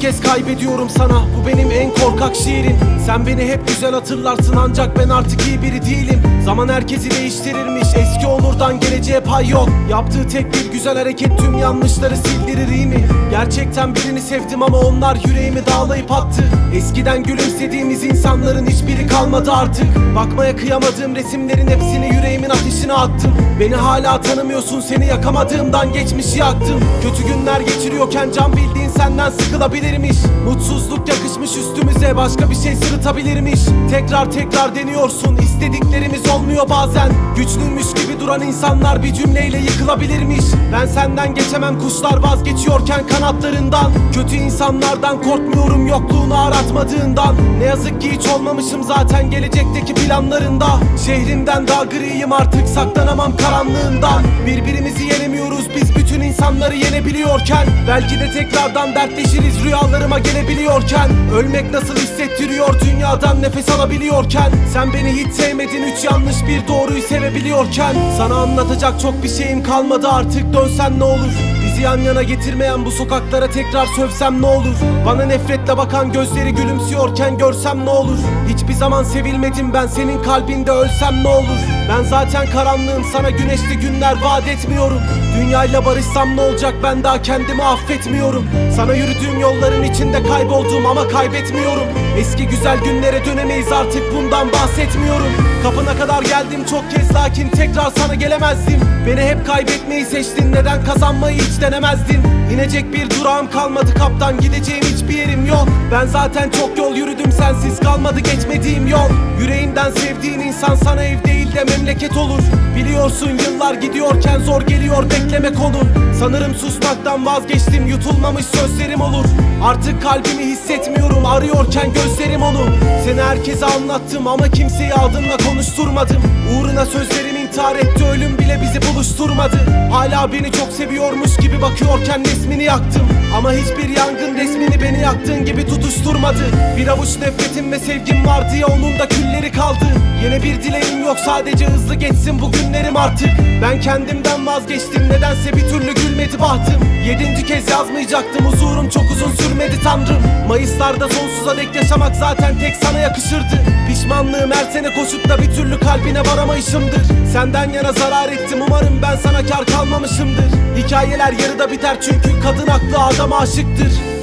kez kaybediyorum sana. Bu benim en korkak şiirim. Sen beni hep güzel hatırlarsın ancak ben artık iyi biri değilim. Zaman herkesi değiştirirmiş. Eski Onur'dan geleceğe pay yok. Yaptığı tek bir güzel hareket tüm yanlışları sildirir iyi mi? Gerçekten birini sevdim ama onlar yüreğimi dağlayıp attı. Eskiden gülümsediğimiz insanların hiçbiri kalmadı artık. Bakmaya kıyamadığım resimlerin hepsini yüreğimin ateşine attım. Beni hala tanımıyorsun seni yakamadığımdan geçmişi yaktım. Kötü günler geçiriyorken can bildiğin senden sıkılabilirmiş. Mutsuzluk yakışmış üstümüze başka bir şey sırıtabilirmiş. Tekrar tekrar deniyorsun istediklerimiz olmuyor bazen. Güçlüymüş gibi duran insanlar bir cümleyle yıkılabilirmiş. Ben senden geçemem kuşlar vazgeçiyorken kanatlarından. Kötü insanlardan korkmuyorum yokluğunu aratmadığından. Ne yazık ki hiç olmamışım zaten gelecekteki planlarında. Şehrinden daha griyim artık saklanamam karanlığından. Birbirimizi yenemiyoruz biz bütün insanları yenebiliyorken. Belki de tekrardan dertleşiriz rüyalarıma gelebiliyorken. Ölmek nasıl hissettiriyor dünyadan nefes alabiliyorken. Sen beni hiç sevmedin üç yanlış bir doğruyu sevebiliyorken. Sana anlatacak çok bir şeyim kalmadı artık dönsen ne olur Bizi yan yana getirmeyen bu sokaklara tekrar sövsem ne olur? Bana nefretle bakan gözleri gülümsüyorken görsem ne olur? Hiçbir zaman sevilmedim ben senin kalbinde ölsem ne olur? Ben zaten karanlığım sana güneşli günler vaat etmiyorum. Dünyayla barışsam ne olacak ben daha kendimi affetmiyorum. Sana yürüdüğüm yolların içinde kayboldum ama kaybetmiyorum. Eski güzel günlere dönemeyiz artık bundan bahsetmiyorum. Kapına kadar geldim çok kez lakin tekrar sana gelemezdim. Beni hep kaybetmeyi seçtin neden kazanmayı hiç denemezdin. İnecek bir durağım kalmadı. Kaptan gideceğim hiçbir yerim yok. Ben zaten çok yol yürüdüm sensiz kalmadı geçmediğim yol. Yüreğinden sevdiğin insan sana ev değil de memleket olur. Biliyorsun yıllar gidiyorken zor geliyor beklemek olur Sanırım susmaktan vazgeçtim yutulmamış sözlerim olur. Artık kalbimi hissetmiyorum arıyorken gözlerim onu. Seni herkese anlattım ama kimseyi adımla konuşturmadım. Uğruna sözlerim intihar etti ölüm bile bizi buluşturmadı. Hala beni çok seviyormuş gibi bakıyorken resmini yaktım. Ama hiçbir yangın resmini beni yaktığın gibi tutuşturmadı. Bir avuç nefretim ve sevgim vardı ya onun da külleri kaldı. Yine bir dileğim yok sadece hızlı geçsin bu günlerim artık. Ben kendimden vazgeçtim nedense bir türlü gülmedi bahtım. Yedinci kez yazmayacaktım huzurum çok uzun sürmedi tanrım. Mayıslarda sonsuza dek yaşamak zaten tek sana yakışırdı. Pişmanlığım her sene koşup da bir türlü kalbine varamayışımdır. Senden yana zarar ettim umarım ben sana kar kalmamışımdır. Hikayeler yarıda biter çünkü kadın aklı adam aşıktır